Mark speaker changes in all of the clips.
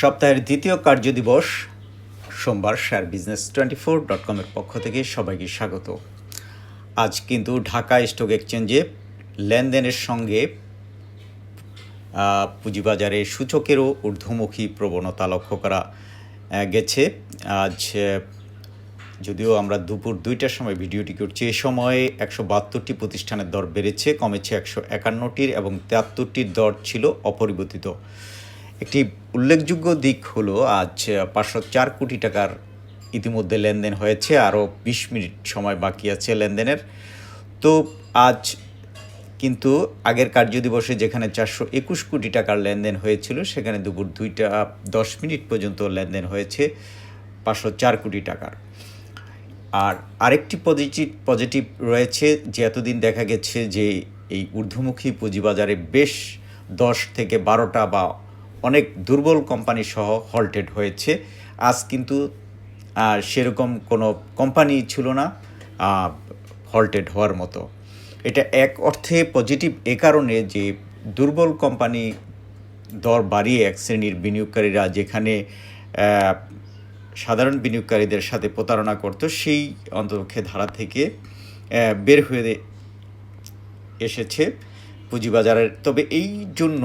Speaker 1: সপ্তাহের দ্বিতীয় কার্যদিবস সোমবার share business twenty four dot কমের পক্ষ থেকে সবাইকে স্বাগত আজ কিন্তু ঢাকা স্টক এক্সচেঞ্জে লেনদেনের সঙ্গে পুঁজিবাজারে সূচকেরও ঊর্ধ্বমুখী প্রবণতা লক্ষ্য করা গেছে আজ যদিও আমরা দুপুর দুইটার সময় ভিডিওটি করছি এ সময়ে একশো বাহাত্তরটি প্রতিষ্ঠানের দর বেড়েছে কমেছে একশো একান্নটির এবং তেয়াত্তরটির দর ছিল অপরিবর্তিত একটি উল্লেখযোগ্য দিক হলো আজ পাঁচশো চার কোটি টাকার ইতিমধ্যে লেনদেন হয়েছে আরও বিশ মিনিট সময় বাকি আছে লেনদেনের তো আজ কিন্তু আগের কার্যদিবসে যেখানে চারশো একুশ কোটি টাকার লেনদেন হয়েছিল সেখানে দুপুর দুইটা দশ মিনিট পর্যন্ত লেনদেন হয়েছে পাঁচশো চার কোটি টাকার আর আরেকটি পজিটিভ পজিটিভ রয়েছে যে এতদিন দেখা গেছে যে এই ঊর্ধ্বমুখী পুঁজিবাজারে বেশ দশ থেকে বারোটা বা অনেক দুর্বল কোম্পানি সহ হল্টেড হয়েছে আজ কিন্তু সেরকম কোনো কোম্পানি ছিল না হল্টেড হওয়ার মতো এটা এক অর্থে পজিটিভ এ কারণে যে দুর্বল কোম্পানি দর বাড়িয়ে এক শ্রেণীর বিনিয়োগকারীরা যেখানে সাধারণ বিনিয়োগকারীদের সাথে প্রতারণা করত সেই অন্তপক্ষে ধারা থেকে বের হয়ে এসেছে পুঁজিবাজারের তবে এই জন্য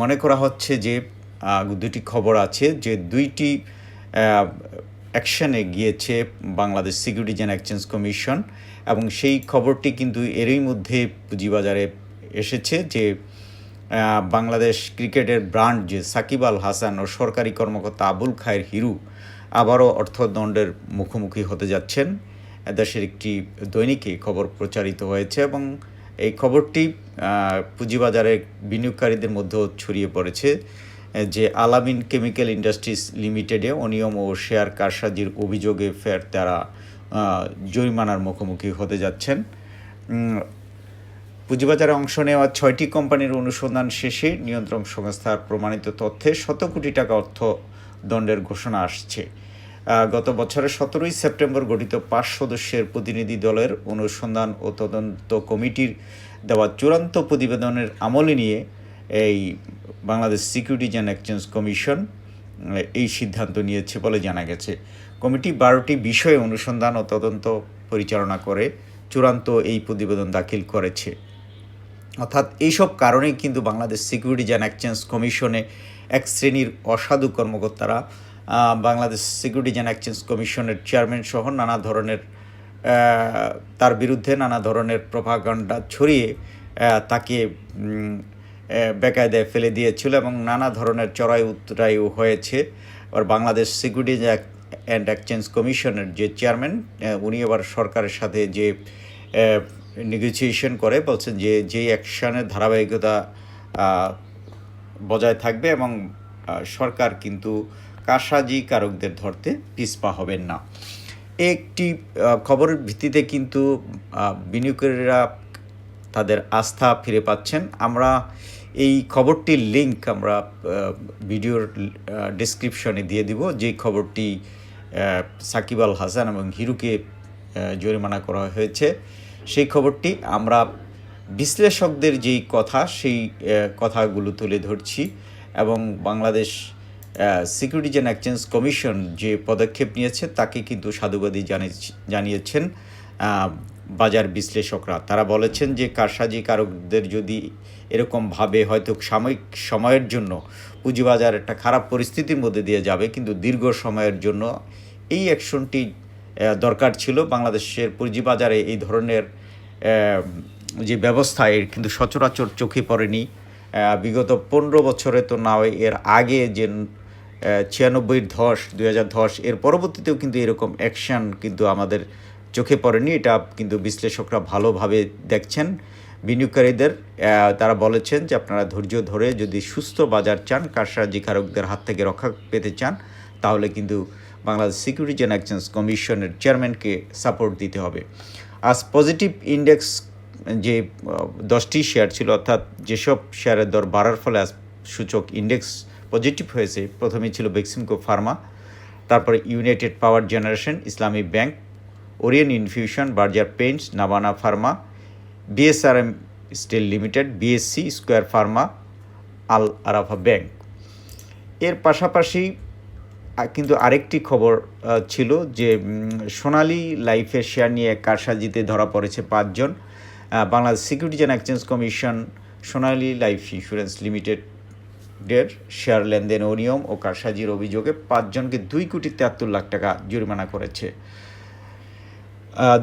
Speaker 1: মনে করা হচ্ছে যে দুটি খবর আছে যে দুইটি অ্যাকশানে গিয়েছে Bangladesh securities and exchange commission এবং সেই খবরটি কিন্তু এরই মধ্যে পুঁজিবাজারে এসেছে যে বাংলাদেশ ক্রিকেটের ব্রান্ড যে সাকিব আল হাসান ও সরকারি কর্মকর্তা আবুল খায়ের হিরু আবারও অর্থদণ্ডের মুখোমুখি হতে যাচ্ছেন দেশের একটি দৈনিকে খবর প্রচারিত হয়েছে এবং এই খবরটি পুঁজিবাজারের বিনিয়োগকারীদের মধ্যেও ছড়িয়ে পড়েছে যে আলামিন কেমিক্যাল ইন্ডাস্ট্রিজ লিমিটেডে অনিয়ম ও শেয়ার কারসাজির অভিযোগে ফের তারা জরিমানার মুখোমুখি হতে যাচ্ছেন পুঁজিবাজারে অংশ নেওয়া ছয়টি কোম্পানির অনুসন্ধান শেষে নিয়ন্ত্রণ সংস্থার প্রমাণিত তথ্যে শত কোটি টাকা অর্থ দণ্ডের ঘোষণা আসছে গত বছরের সতেরোই সেপ্টেম্বর গঠিত পাঁচ সদস্যের প্রতিনিধি দলের অনুসন্ধান ও তদন্ত কমিটির দেওয়া চূড়ান্ত প্রতিবেদনের আমলে নিয়ে এই Bangladesh securities and exchange commission এই সিদ্ধান্ত নিয়েছে বলে জানা গেছে কমিটি বারোটি বিষয়ে অনুসন্ধান ও তদন্ত পরিচালনা করে চূড়ান্ত এই প্রতিবেদন দাখিল করেছে অর্থাৎ এইসব কারণেই কিন্তু বাংলাদেশ সিকিউরিটিজ অ্যান্ড এক্সচেঞ্জ কমিশনে এক শ্রেণীর অসাধু কর্মকর্তারা বাংলাদেশ সিকিউরিটিজ অ্যান্ড এক্সচেঞ্জ কমিশনের চেয়ারম্যান সহ নানা ধরনের তার বিরুদ্ধে নানা ধরনের প্রভাকাণ্ডা ছড়িয়ে তাকে বেকায়দায় ফেলে দিয়েছিল এবং নানা ধরনের চড়াই উতরাইও হয়েছে আর বাংলাদেশ সিকিউরিটিজ অ্যান্ড এক্সচেঞ্জ কমিশনের যে চেয়ারম্যান উনি আবার সরকারের সাথে যে নেগোসিয়েশন করে বলছেন যে যেই অ্যাকশনের ধারাবাহিকতা বজায় থাকবে এবং সরকার কিন্তু কাশাজি কারকদের ধরতে পিসপা হবেন না একটি খবরের ভিত্তিতে কিন্তু বিনিয়োগকারীরা তাদের আস্থা ফিরে পাচ্ছেন আমরা এই খবরটির লিঙ্ক আমরা ভিডিওর ডিসক্রিপশনে দিয়ে দিব যে খবরটি সাকিব আল হাসান এবং হিরুকে জরিমানা করা হয়েছে সেই খবরটি আমরা বিশ্লেষকদের যেই কথা সেই কথাগুলো তুলে ধরছি এবং Bangladesh securities and exchange commission যে পদক্ষেপ নিয়েছে তাকে কিন্তু সাধুবাদী জানিয়েছেন বাজার বিশ্লেষকরা তারা বলেছেন যে কারসাজিকারকদের যদি এরকমভাবে হয়তো সাময়িক সময়ের জন্য পুঁজিবাজার একটা খারাপ পরিস্থিতির মধ্যে দিয়ে যাবে কিন্তু দীর্ঘ সময়ের জন্য এই অ্যাকশনটি দরকার ছিল বাংলাদেশের পুঁজিবাজারে এই ধরনের যে ব্যবস্থা এর কিন্তু সচরাচর চোখে পড়েনি বিগত পনেরো বছরে তো না এর আগে যে ছিয়ানব্বইয়ের ধস দুই হাজার ধস এর পরবর্তীতেও কিন্তু এরকম অ্যাকশান কিন্তু আমাদের চোখে পড়েনি এটা কিন্তু বিশ্লেষকরা ভালোভাবে দেখছেন বিনিয়োগকারীদের তারা বলেছেন যে আপনারা ধৈর্য ধরে যদি সুস্থ বাজার চান কারসাজিকারকদের হাত থেকে রক্ষা পেতে চান তাহলে কিন্তু বাংলাদেশ সিকিউরিটিজ অ্যান্ড এক্সচেঞ্জ কমিশনের চেয়ারম্যানকে সাপোর্ট দিতে হবে আজ পজিটিভ ইন্ডেক্স যে দশটি শেয়ার ছিল অর্থাৎ যেসব শেয়ারের দর বাড়ার ফলে আজ সূচক ইন্ডেক্স পজিটিভ হয়েছে প্রথমে ছিল বেক্সিমকো ফার্মা তারপরে united power generation Islami bank Orion infusion Berger paints Nabana pharma BSRM steel limited BSC square pharma Al Arafah bank এর পাশাপাশি কিন্তু আরেকটি খবর ছিল যে সোনালি লাইফের শেয়ার নিয়ে কারসাজিতে ধরা পড়েছে পাঁচজন Bangladesh securities and exchange commission Sonali life insurance limited ডের শেয়ার লেনদেন অনিয়ম ও কারসাজির অভিযোগে পাঁচজনকে দুই কোটি তিয়াত্তর লাখ টাকা জরিমানা করেছে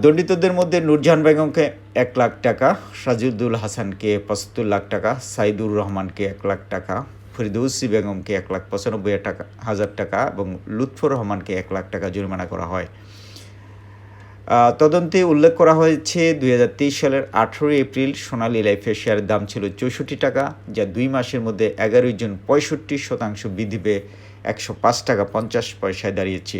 Speaker 1: দণ্ডিতদের মধ্যে নুরজাহান বেগমকে এক লাখ টাকা সাজিদুল হাসানকে পঁচাত্তর লাখ টাকা সাইদুর রহমানকে এক লাখ টাকা ফরিদৌসি বেগমকে এক লাখ পঁচানব্বই টাকা হাজার টাকা এবং লুৎফর রহমানকে এক লাখ টাকা জরিমানা করা হয় তদন্তে উল্লেখ করা হয়েছে দুই সালের আঠেরোই এপ্রিল সোনালী লাইফের শেয়ারের দাম ছিল চৌষট্টি টাকা যা দুই মাসের মধ্যে এগারোই জুন পঁয়ষট্টি শতাংশ বৃদ্ধি পেয়ে একশো পাঁচ টাকা পঞ্চাশ পয়সায় দাঁড়িয়েছে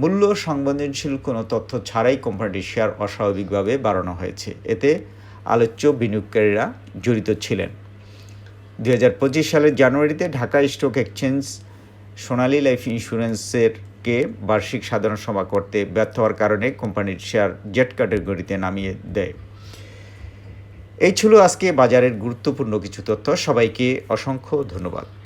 Speaker 1: মূল্য সংবেদনশীল কোনো তথ্য ছাড়াই কোম্পানিটির শেয়ার অস্বাভাবিকভাবে বাড়ানো হয়েছে এতে আলোচ্য বিনিয়োগকারীরা জড়িত ছিলেন দু সালের জানুয়ারিতে Dhaka stock exchange Sonali life ইন্স্যুরেন্সের কে বার্ষিক সাধারণ সভা করতে ব্যর্থ হওয়ার কারণে কোম্পানির শেয়ার জেট ক্যাটাগরিতে নামিয়ে দেয় এই ছিল আজকে বাজারের গুরুত্বপূর্ণ কিছু তথ্য সবাইকে অসংখ্য ধন্যবাদ